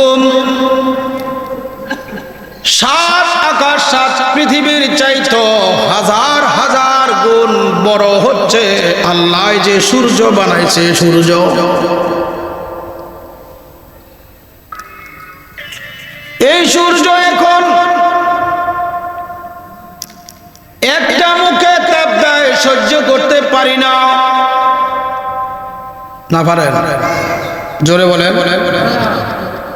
হুকুম সাত আকাশ, সাত পৃথিবীর চাইতো হাজার হাজার গুণ বড় হচ্ছে আল্লাহ যে সূর্য বানাইছে, সূর্য। এই সূর্য এখন একটা মুখে তাপ দেয়, সহ্য করতে পারি না। না পারেন? জোরে বলে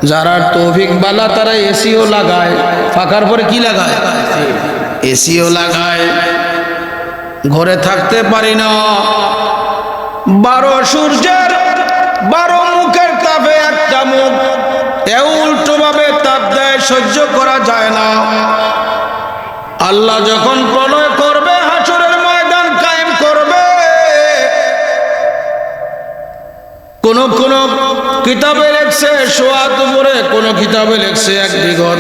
যারা তৌফিক বালা তারা এসিও লাগায়। ফাঁকার পরে কি লাগায়? এসিও লাগায়। ঘরে থাকতে পারি না। বারো সূর্যের বারো মুখের তাপে একটা মুখ। এ উল্টো ভাবে তাপ দেয়, সহ্য করা যায় না। আল্লাহ যখন প্রলয় করবে, হাসরের ময়দান কায়েম করবে। কোন কোন কিতাবে লেখছে সোয়াত উপরে কোন কিতাবে লেখছে এক বিঘর।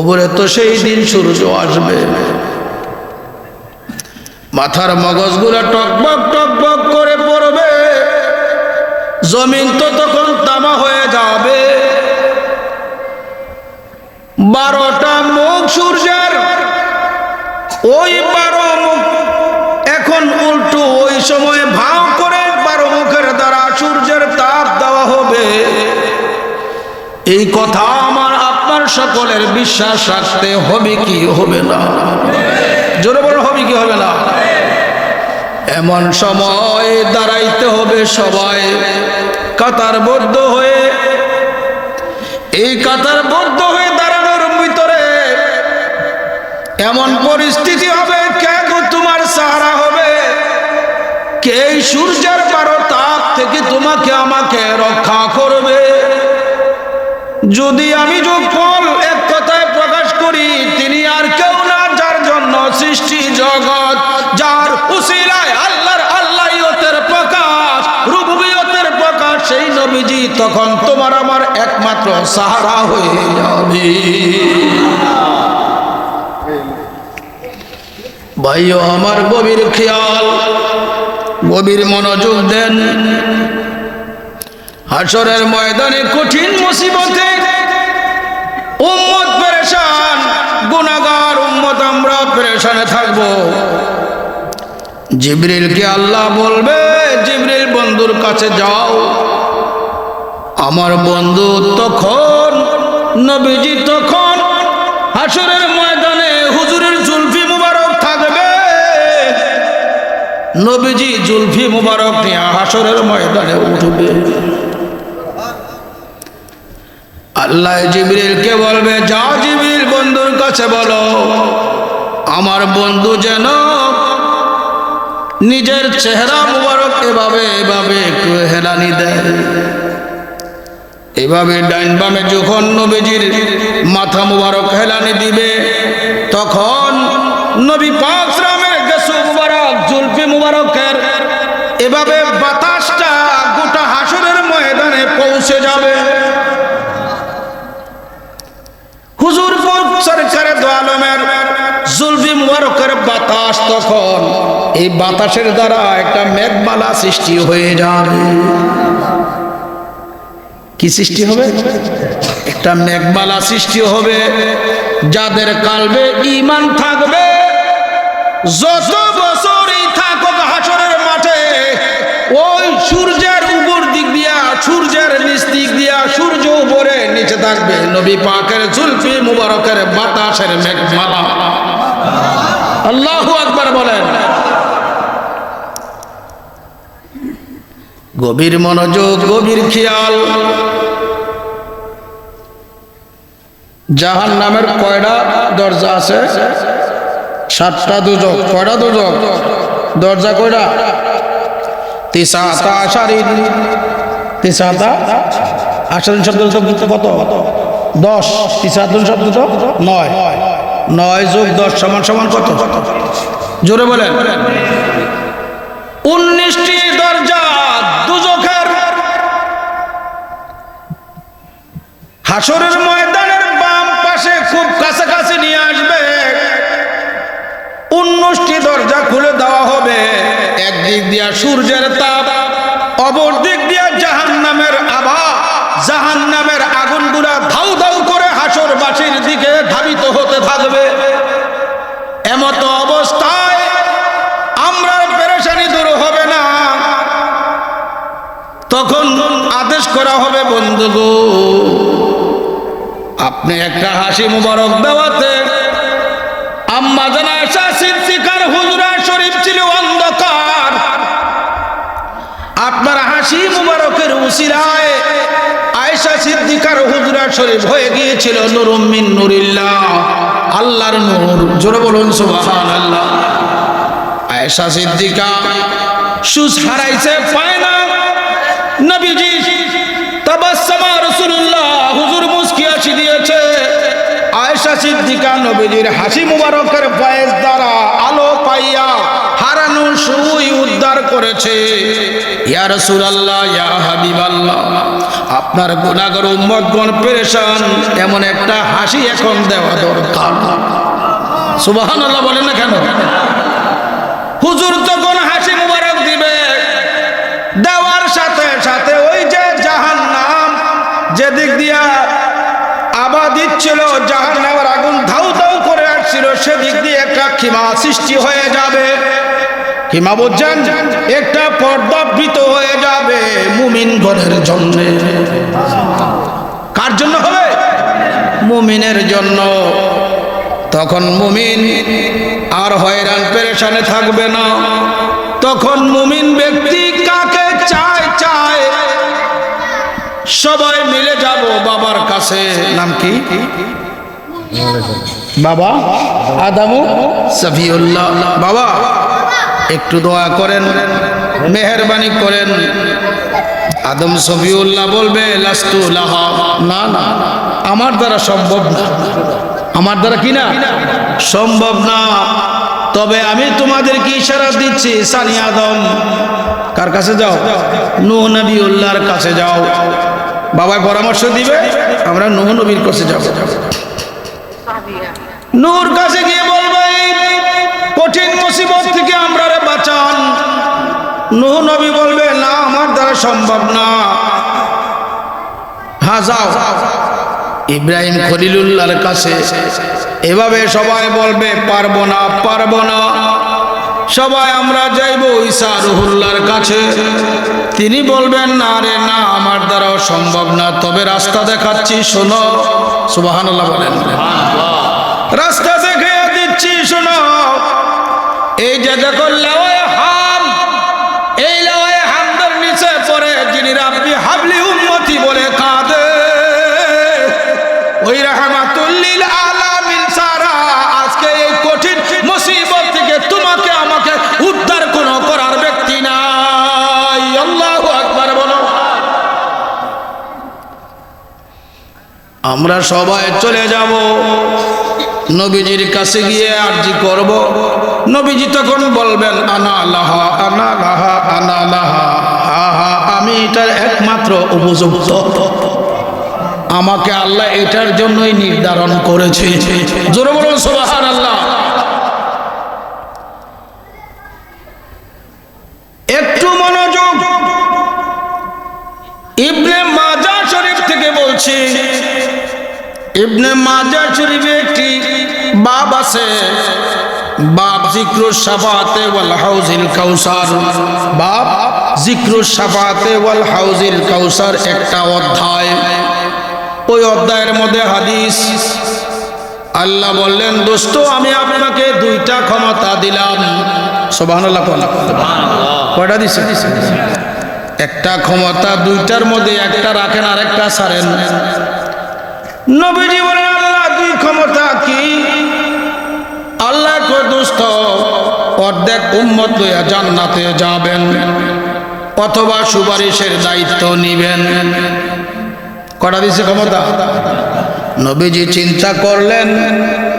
উপরে তো সেই দিন সূর্য আসবে। মাথার মগজগুলো টকবক টকবক করে পড়বে। জমিন তো তখন তামা হয়ে যাবে। বারোটা মুখ সূর্যের, ওই বারো মুখ এখন উল্টো ওই সময় ভাও করে বারো মুখের দ্বারা সূর্যের দেওয়া হবে। এই কথা আমার আপনার সকলের বিশ্বাস রাখতে হবে কি হবে না? জোরে বড় হবে কি হবে না? এমন সময় দাঁড়াইতে হবে সবাই। কাতারবদ্ধ হয়ে। এই কাতারবদ্ধ হয়ে দাঁড়ানোর ভিতরে এমন পরিস্থিতি হবে, কে তোমার সাহারা হবে? কে সূর্যের বারো থেকে তোমাকে আমাকে রক্ষা করবে। যদি আমি যোগফল এক কথায় প্রকাশ করি, তিনি আর কেউ না, যার জন্য সৃষ্টি জগৎ, যার উসিলায় আল্লাহর আল্লাহর প্রকাশ, রুবুবিয়তের প্রকাশ, সেই নবীজি তখন তোমার আমার একমাত্র সাহারা হয়ে যাবে। ভাইও, আমার গভীর খেয়াল। গভীর মনোযোগ দেন। হাসরের ময়দানে কঠিন মুসিবতে উম্মত পেরেশান গুনাগার উম্মত আমরা পেরেশানে থাকব। জিবরিলকে আল্লাহ বলবে, জিবরিল, বন্ধুর কাছে যাও। আমার বন্ধু তখন, নবীজি তখন হাসরের ময়দানে হুজুরের নবীজি জুলফি মুবারক নিয়ে হাসরের ময়দানে উঠবে। আল্লাহ জিবরিলকে বলবে যাও জিবরিল বন্ধুর কাছে বলো, আমার বন্ধু যেন নিজের চেহারা মুবারক এভাবে এভাবে একটু হেলানি দেয়। এভাবে ডাইন বামে যখন নবীজির মাথা মুবারক হেলানি দিবে, তখন নবী মুবারক জুলফি মুবারকের, এভাবে বাতাসটা গোটা হাসরের ময়দানে পৌঁছে যাবে। হুজুর সরকারে দোয়ালমের জুলফি মুবারকের বাতাস তখন, এই বাতাসের দ্বারা একটা মেঘমালা সৃষ্টি হয়ে যাবে। কি সৃষ্টি হবে? একটা মেঘমালা সৃষ্টি হবে, যাদের কালবে ইমান থাকবে। যত ওই সূর্যের উপর দিক দিয়া, সূর্যের নিচ দিক দিয়া, সূর্য উপরে নিচে থাকবে। নবী পাকের জুলফি মুবারকের বাতাসের মেঘমালা। আল্লাহু আকবার বলেন। গভীর মনোযোগ, গভীর খেয়াল। জাহান নামের কয়টা দরজা আছে? সাতটা দুজক। কয়টা দুজক? দরজা কয়টা? জোরে বলেন। উনিশটি দরজা দুজখের। হাসরের ময়দানের বাম পাশে খুব কাছাকাছি নিয়ে একদিক দিয়া সূর্যের তাপ, অপর দিক দিয়া জাহান নামের আভা। জাহান নামের আগুনগুলা ধাউ ধাউ করে হাসরবাসীর দিকে ধাবিত হতে থাকবে। এমত অবস্থায় আমরা পেরেশানি দূর হবে না। তখন আদেশ করা হবে, বন্ধুগো, আপনি একটা হাসি মুবারক দেওয়াতে আম্মা জানা শাহ সিদ্দিকার হাসি মুবারকের উসিলায় আয়েশা সিদ্দিকার হুজরা শরীফ হয়ে গিয়েছিল নুরুম্মিন নুরিল্লাহ, আল্লাহর নূর। জোরে বলুন সুবহান আল্লাহ আয়েশা সিদ্দিকা সুস হারাইছে, পায় না। নবীজি তাবাসসামা রাসূলুল্লাহ, হুজুর মুস্কি হাসি দিয়েছে। আয়েশা সিদ্দিকা নবীজির হাসি মুবারকের ফয়েজ দ্বারা আলো পাইয়া সুই উদ্ধার করেছে। ইয়া রাসূলুল্লাহ, ইয়া আপনার গুনাহগার উম্মতগণ পেরেশান, এমন একটা হাসি এখন দেওয়া দরকার। সুবহানাল্লাহ বলেন না কেন? হুজুর তখন হাসি মুবারক দিবে, দেওয়ার সাথে সাথে ওই যে জাহান নাম যেদিক দিয়া আবা দিচ্ছিল জাহান নামের আগুন ধাউ ধাউ করে আসছিল, সেদিক দিয়ে একটা খিমা সৃষ্টি হয়ে যাবে। খিমা বুঝছেন একটা পর্দাবৃত হয়ে যাবে মুমিন ঘরের জন্য। কার জন্য হবে? মুমিনের জন্য। তখন মুমিন আর হয়রান পেরেশানে থাকবে না। তখন মুমিন ব্যক্তি কাকে চায় চায়? সবাই মিলে যাব বাবার কাছে। নাম কি? বাবা আদামু সফিউল্লাহ। বাবা একটু দোয়া করেন মেহরবানি করেন। আদম সফিউল্লাহ বলবে লাস্তু লাহা। না না আমার দ্বারা সম্ভব না। আমার দ্বারা কি না? সম্ভব না। তবে আমি তোমাদেরকে ইশারা দিচ্ছি সানি আদম। কার কাছে যাও? নূহ নবী উল্লাহর কাছে যাও। বাবা পরামর্শ দিবে আমরা নূহ নবীর কাছে যাব। নুর কাছে গিয়ে কঠিন মুসিবত থেকে আমরা রে বাঁচান। নূহ নবী বলবে না আমার দ্বারা সম্ভব না। হ্যাঁ যাও। ইব্রাহিম খলিলুল্লাহর কাছে এভাবে সবাই বলবে পারব না পারব না। সবাই আমরা যাইব ঈসা রুহুল্লাহর কাছে। তিনি বলবেন না রে না আমার দ্বারাও সম্ভব না। তবে রাস্তা দেখাচ্ছি শোনো। সুবহানাল্লাহ বলেন। রাস্তা দেখে দিচ্ছি শোনো। এই যে দেখো লাওয়ায় হাম, এই লাওয়ায় হামদের নিচে পড়ে যিনি রাব্বি হাবলি উম্মতি বলে কাঁদে। ওই রাহমাতুল্লিল আলামিন সারা আজকে এই কঠিন মুসিবত থেকে তোমাকে আমাকে উদ্ধার কোনো করার ব্যক্তি নাই। আল্লাহু আকবার বলো। আমরা সবাই চলে যাব। নবীজির কাছে গিয়ে আরজি করব। নবীজি তখন বলবেন, আনা লাহা আনা লাহা আনা লাহা, আহা, আমি এটার একমাত্র উপযুক্ত। আমাকে আল্লাহ এটার জন্যই নির্ধারণ করেছে। আল্লাহ একটু মনোযোগ। ইবনে মাজা শরীফ থেকে বলছি ইবনে মাজা শরীফে একটি বাব আছে। বাব জিক্রুস সাফাতে ওয়াল হাউজিল কাউসার। বাব জিক্রুস সাফাতে ওয়াল হাউজিল কাউসার একটা অধ্যায়। ওই অধ্যায়ের মধ্যে হাদিস। আল্লাহ বললেন দোস্ত আমি আপনাকে দুইটা ক্ষমতা দিলাম। কয়টা দিছে? একটা ক্ষমতা দুইটার মধ্যে একটা রাখেন আর একটা সারেন নবীজি বলেন, আল্লাহ দুই ক্ষমতা, কি? আল্লাহ দোস্ত অর্ধেক উম্মত লইয়া জান্নাতে যাবেন অথবা সুপারিশের দায়িত্ব নিবেন। কটা দিছে ক্ষমতা? নবীজি চিন্তা করলেন,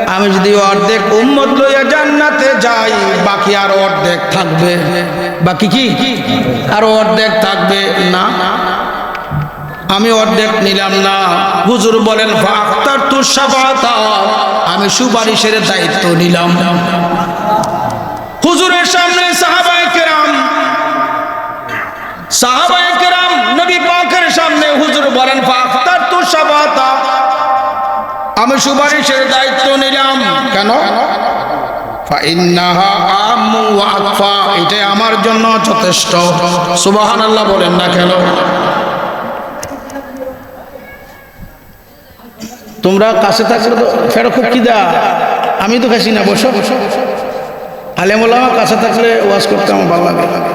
আমি যদি অর্ধেক উম্মত লইয়া জান্নাতে যাই, বাকি আর অর্ধেক থাকবে। বাকি কি? আর অর্ধেক থাকবে, না? আমি অর্ধেক নিলাম না। হুজুর বলেন ফাক্তার তু সাফাতা আমি সুপারিশের দায়িত্ব নিলাম। হুজুরের সামনে সাহাবায়ে কেরাম সাহাবায়ে কেরাম নবী পাকের সামনে হুজুর বলেন ফাক্তার তু সাফাতা আমি সুপারিশের দায়িত্ব নিলাম। কেন? এটাই আমার জন্য যথেষ্ট। সুবহানাল্লাহ বলেন না কেন? তোমরা কাছে থাকলে তো ফেরো খুব খিদা। আমি তো খাসি না বসো। বসো আলে আলেমুল্লামা কাছে থাকলে ওয়াজ করতে আমার ভালো লাগে।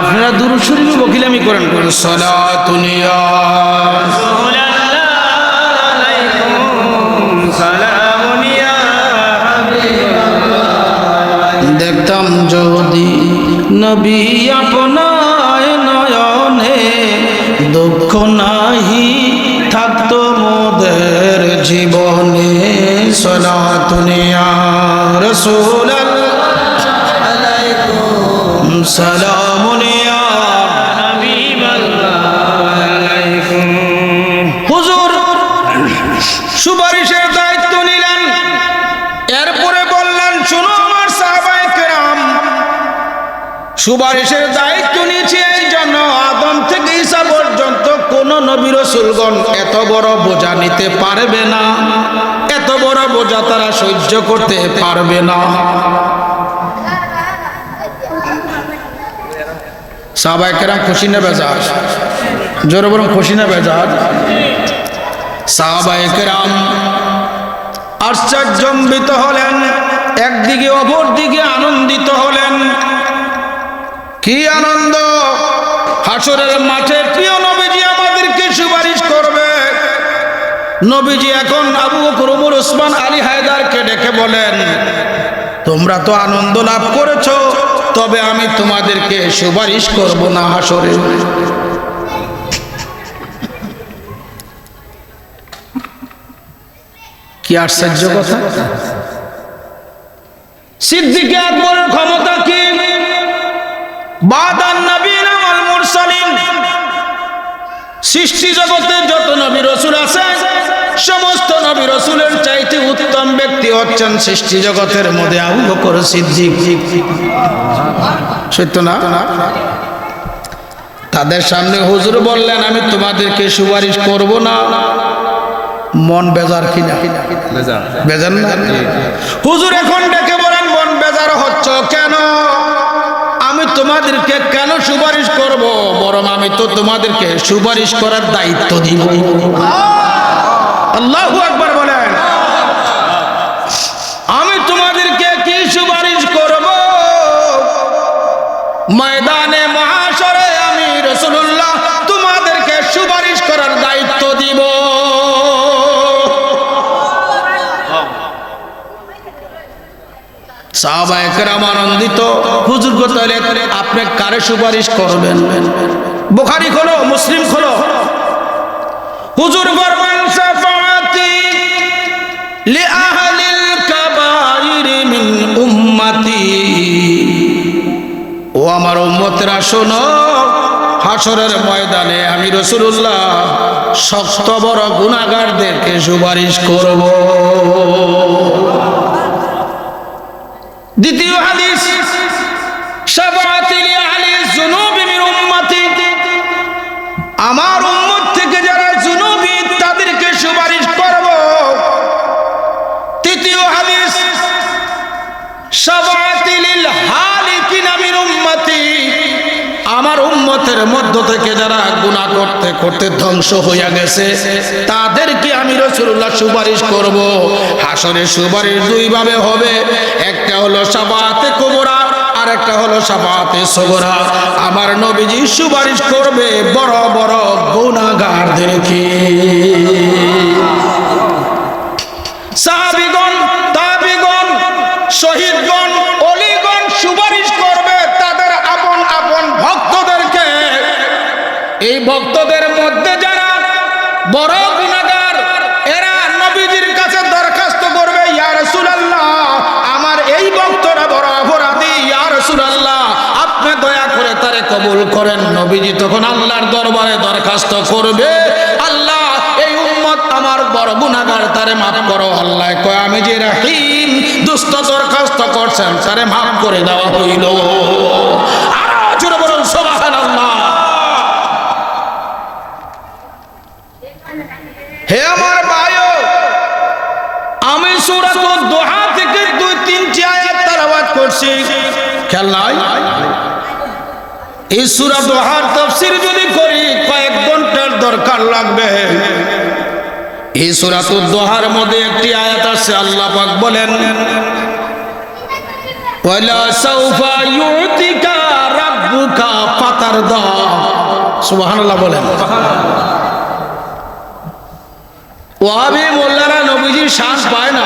আপনারা দূর শরীর বকিলামি করেন। করেন সলাতুনিয়া যদি নবী আপনায় নয়নে দুঃখ নাহি থাকতো মোদের জীবনে সলাতুনিয়া রসুল সালামুনিয়া সুপারিশের দায়িত্ব নিয়েছে এই জন্য আদম থেকে ঈসা পর্যন্ত। কোন নবী রসুলগণ এত বড় বোঝা নিতে পারবে না। এত বড় বোঝা তারা সহ্য করতে পারবে না। সাহাবায়ে খুশি না বেজার? জোরে বরং খুশি না বেজার? আশ্চর্যম্বিত হলেন, একদিকে অপর দিকে আনন্দিত হলেন। কি আনন্দ? হাসরের মাঠে প্রিয় নবীজি আমাদেরকে সুপারিশ করবে। নবীজি এখন আবু বকর উসমান আলী হায়দারকে ডেকে বলেন, তোমরা তো আনন্দ লাভ করেছ, তবে আমি তোমাদেরকে সুপারিশ করব না হাসরে কি আশ্চর্য কথা। সিদ্দিকে আকবরের ক্ষমতা কি? বাদান নবীন ওয়াল মুরসালিন। সৃষ্টি জগতে যত নবী রসুল আছে সমস্ত নবী রসুলের চাইতে উত্তম ব্যক্তি হচ্ছেন সৃষ্টি জগতের মধ্যে আবু বকর সিদ্দিক। সত্য না? তাদের সামনে হুজুর বললেন আমি তোমাদেরকে সুপারিশ করব না। মন বেজার কিনা? বেজার। না? হুজুর এখন ডেকে বলেন মন বেজার হচ্ছ কেন? তোমাদেরকে কেন সুপারিশ করব? বরং আমি তো তোমাদেরকে সুপারিশ করার দায়িত্ব দিব। আল্লাহ একবার বলেন। আমি তোমাদেরকে কি সুপারিশ করব? ময়দানে সাহাবায়ে কেরাম আনন্দিত। হুজুর তাহলে আপনি কারে সুপারিশ করবেন? খোলো, মুসলিম খোলো। ও আমার উম্মতেরা, শোনো হাসরের ময়দানে আমি রসুল্লাহ শক্ত বড় গুণাগারদেরকে সুপারিশ করব। দ্বিতীয় উম্মতের মধ্য থেকে যারা গুনাহ করতে করতে ধ্বংস হইয়া গেছে, তাদেরকে আমি রসুল্লাহ সুপারিশ করব। হাসরে সুপারিশ দুই ভাবে হবে। একটা হলো সাবাতে কোবরা আর একটা হলো সাবাতে সগরা। আমার নবীজি সুপারিশ করবে বড় বড় গুনাহগারদেরকে সাহাবিগণ তাবিগণ শহীদগণ অলিগণ সুপারিশ করবে তাদের আপন আপন ভক্তদেরকে এই ভক্তদের মধ্যে যারা বড় গুণাগার, এরা নবীজির কাছে দরখাস্ত করবে, ইয়া রাসূলুল্লাহ, আমার এই ভক্তরা বড় অপরাধী, ইয়া রাসূলুল্লাহ, আপনি দয়া করে তারে কবুল করেন। নবীজি তখন আল্লাহর দরবারে দরখাস্ত করবে, আল্লাহ, এই উম্মত আমার বড় গুনাহগার তারে মাফ করো, আল্লাহ কয়, আমি যে রাহিম, দুষ্ট দরখাস্ত করছেন, তারে মাফ করে দেওয়া হইল। আরও জোরে বলুন সুবহানাল্লাহ হে আমার ভাইও আমি সূরাত দোহা থেকে দুই তিনটি আয়াত তেলাওয়াত করছি খেয়াল নাই? এই সূরা দোহার তাফসীর যদি করি, কয়েক ঘণ্টার দরকার লাগবে। এই সূরাতুদ দোহার মধ্যে একটি আয়াত আছে, আল্লাহ পাক বলেন, ওয়ালা সাউফা ইউতিকা রাব্বুকা ফাতারদা। সুবহানাল্লাহ বলেন। ওয়াহাবি মোল্লারা নবীজির শান পায় না।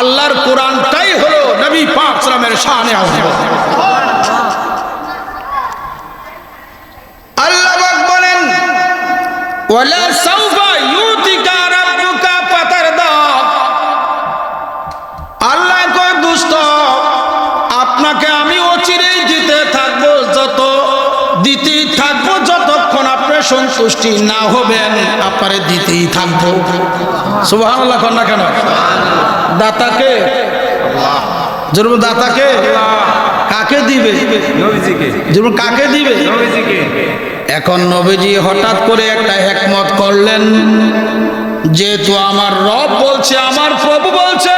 আল্লাহর কোরআনটাই হলো নবী পাক সালামের শানে আজম আল্লাহ পাক বলেন ওয়ালা সাউফা ইউতিকা রাব্বুকা ফাতারদা। আল্লাহ কয় দুষ্ট আপনাকে আমি অচিরেই দিতে থাকব যত দিতেই থাকব যতক্ষণ আপনার সন্তুষ্টি না হবেন আপনারে দিতেই থাকব। সুবহানাল্লাহ কন না কেন? দাতাকে যেরকম দাতাকে কাকে দিবে? কাকে দিবে? এখন নবীজি হঠাৎ করে একটা একমত করলেন যেহেতু আমার রব বলছে আমার প্রভু বলছে